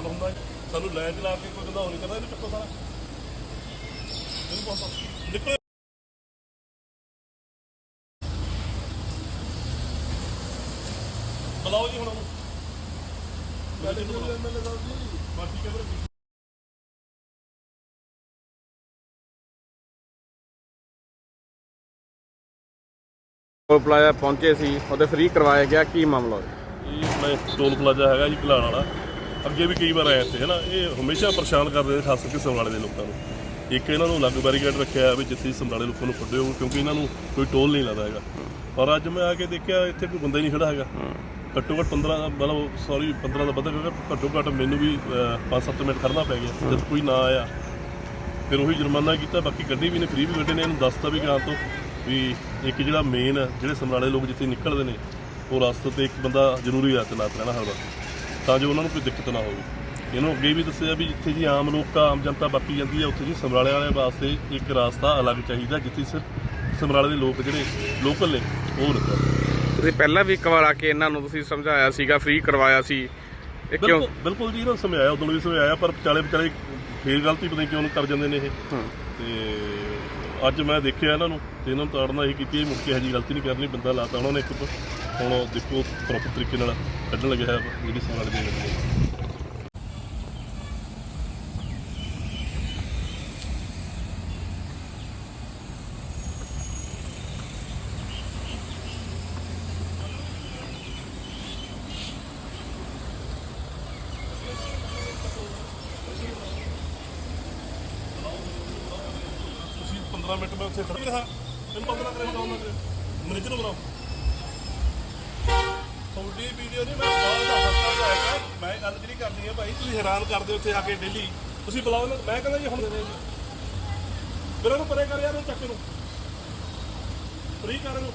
ਪਰੇਸ਼ਾਨ ਹੁੰਦਾ ਹੈ। ਸਾਨੂੰ ਲੈ ਚਲਾ ਕੇ ਕੋਈ ਹੋ ਨਹੀਂ ਕਰਦਾ ਇਹਨੂੰ ਚੱਕੋ ਸਾਰਾ। ਇਹਨੂੰ ਬਹੁਤ ਨਿਕਲ। ਬੁਲਾਓ ਜੀ ਹੁਣ ਉਹਨੂੰ। ਮੈਂ ਜੀ। ਹੈ ਵੀਰੇ ਟੋਲ ਪਲਾਜ਼ਾ ਪਹੁੰਚੇ ਸੀ ਉਹਦੇ ਫ੍ਰੀ ਕਰਵਾਇਆ ਗਿਆ ਕੀ ਮਾਮਲਾ ਹੋਇਆ? ਇਹ ਟੋਲ ਪਲਾਜ਼ਾ ਹੈਗਾ ਜੀ ਘਲਾਣ ਵਾਲਾ। ਅੱਗੇ ਵੀ ਕਈ ਵਾਰ ਆਏ ਇੱਥੇ ਹੈ ਨਾ ਇਹ ਹਮੇਸ਼ਾ ਪਰੇਸ਼ਾਨ ਕਰਦੇ ਨੇ, ਖਾਸ ਕਰਕੇ ਸਮਰਾਲੇ ਦੇ ਲੋਕਾਂ ਨੂੰ। ਇੱਕ ਇਹਨਾਂ ਨੂੰ ਅਲੱਗ ਬੈਰੀਕੇਡ ਰੱਖਿਆ ਵੀ ਜਿੱਥੇ ਸਮਰਾਲੇ ਲੋਕਾਂ ਨੂੰ ਕੱਢਿਓ ਕਿਉਂਕਿ ਇਹਨਾਂ ਨੂੰ ਕੋਈ ਟੋਲ ਨਹੀਂ ਲੱਗਦਾ ਹੈਗਾ। ਪਰ ਅੱਜ ਮੈਂ ਆ ਕੇ ਦੇਖਿਆ, ਇੱਥੇ ਕੋਈ ਬੰਦਾ ਹੀ ਨਹੀਂ ਖੜਾ ਹੈਗਾ। ਘੱਟੋ ਘੱਟ 15 ਦਾ ਮਤਲਬ ਸੌਰੀ 15 ਦਾ ਵੱਧ ਕਿਉਂਕਿ ਘੱਟੋ ਘੱਟ ਮੈਨੂੰ ਵੀ 5-7 ਮਿੰਟ ਖੜਨਾ ਪੈ ਗਿਆ, ਜਦ ਕੋਈ ਨਾ ਆਇਆ। ਫਿਰ ਉਹੀ ਜੁਰਮਾਨਾ ਕੀਤਾ, ਬਾਕੀ ਗੱਡੀ ਵੀ ਨੇ ਫ੍ਰੀ ਵੀ ਗੱਡੇ ਨੇ, ਇਹਨੂੰ ਦੱਸਤਾ ਵੀ ਗਾਂ ਤੋਂ ਵੀ ਇੱਕ ਜਿਹੜਾ ਮੇਨ ਜਿਹੜੇ ਸਮਰਾਲੇ ਲੋਕ ਜਿੱਥੇ ਨਿਕਲਦੇ ਨੇ, ਉਹ ਰਸਤੇ ਤੇ ਇੱਕ ਬੰਦਾ ਜ਼ਰੂਰੀ ਆ ਤੈਨਾਤ ਰਹਿਣਾ ਹਰ ਵਕਤ ਤਾਂ ਜੋ ਉਹਨਾਂ ਨੂੰ ਕੋਈ ਦਿੱਕਤ ਨਾ ਹੋਵੇ। ਇਹਨੂੰ ਅੱਗੇ ਵੀ ਦੱਸਿਆ ਵੀ ਜਿੱਥੇ ਜੀ ਆਮ ਲੋਕ ਆਮ ਜਨਤਾ ਬਾਕੀ ਜਾਂਦੀ ਹੈ ਉੱਥੇ ਜੀ ਸਮਰਾਲੇ ਵਾਲਿਆਂ ਵਾਸਤੇ ਇੱਕ ਰਸਤਾ ਅਲੱਗ ਚਾਹੀਦਾ ਜਿੱਥੇ ਸਿਰਫ ਸਮਰਾਲੇ ਦੇ ਲੋਕ ਜਿਹੜੇ ਲੋਕਲ ਨੇ ਉਹ ਨਿਕਲਣ ਤੁਸੀਂ ਪਹਿਲਾਂ ਵੀ ਇੱਕ ਵਾਰ ਆ ਕੇ ਇਹਨਾਂ ਨੂੰ ਤੁਸੀਂ ਸਮਝਾਇਆ ਸੀਗਾ ਫ੍ਰੀ ਕਰਵਾਇਆ ਸੀ। ਇਹ ਕਿਉਂ? ਬਿਲਕੁਲ ਬਿਲਕੁਲ ਜੀ ਇਹਨਾਂ ਨੂੰ ਸਮਝਾਇਆ ਉਦੋਂ ਵੀ ਸਮਝਾਇਆ ਪਰ ਵਿਚਾਲੇ ਵਿਚਾਲੇ ਫੇਰ ਗਲਤੀ ਪਤਾ ਨਹੀਂ ਕਿਉਂ ਕਰ ਜਾਂਦੇ ਨੇ ਇਹ। ਹੂੰ। ਤੇ ਅੱਜ ਮੈਂ ਦੇਖਿਆ ਇਹਨਾਂ ਨੂੰ ਤੇ ਇਹਨਾਂ ਨੂੰ ਤਾੜਨਾ ਇਹ ਕੀਤੀ ਮੁੜ ਕੇ ਹਜੀ ਗਲਤੀ ਨਹੀਂ ਕਰਨੀ ਬੰਦਾ ਲਾਤਾ ਉਹਨਾਂ ਨੇ ਇੱਕ ਹੁਣ ਦੇਖੋ ਪ੍ਰੋਪਰ ਤਰੀਕੇ ਨਾਲ। ਕੱਢਣ ਲੱਗਿਆ ਹੈ ਜਿਹੜੀ ਸਵਾਲ ਦੇ ਲੱਗੀ ਹੈ। ਤੁਸੀਂ 15 ਮਿੰਟ ਮੈਂ ਉੱਥੇ ਖੜਾ ਰਹਾ ਮੈਨੂੰ ਬੰਦ ਨਾ ਕਰੇ ਬਤਾਉ ਮੈਨੇਜਰ ਨੂੰ ਬੁਲਾਓ। ਤੁਹਾਡੀ ਵੀਡੀਓ ਨਹੀਂ, ਮੈਂ ਬਾਹਰ ਦਾ ਹਫਤਾ ਤੋਂ ਮੈਂ ਗੱਲ ਜਿਹੜੀ ਕਰਨੀ ਹੈ ਭਾਈ, ਤੁਸੀਂ ਹੈਰਾਨ ਕਰਦੇ ਹੋ ਉੱਥੇ ਆ ਕੇ ਡੇਲੀ ਤੁਸੀਂ ਬੁਲਾਓ ਨਾ, ਮੈਂ ਕਹਿੰਦਾ ਜੀ ਹੁਣ ਵੀਰਾਂ ਨੂੰ ਪਰੇ ਕਰ ਯਾਰ, ਉਹ ਚੱਕ ਨੂੰ ਫ੍ਰੀ ਕਰ ਇਹਨੂੰ।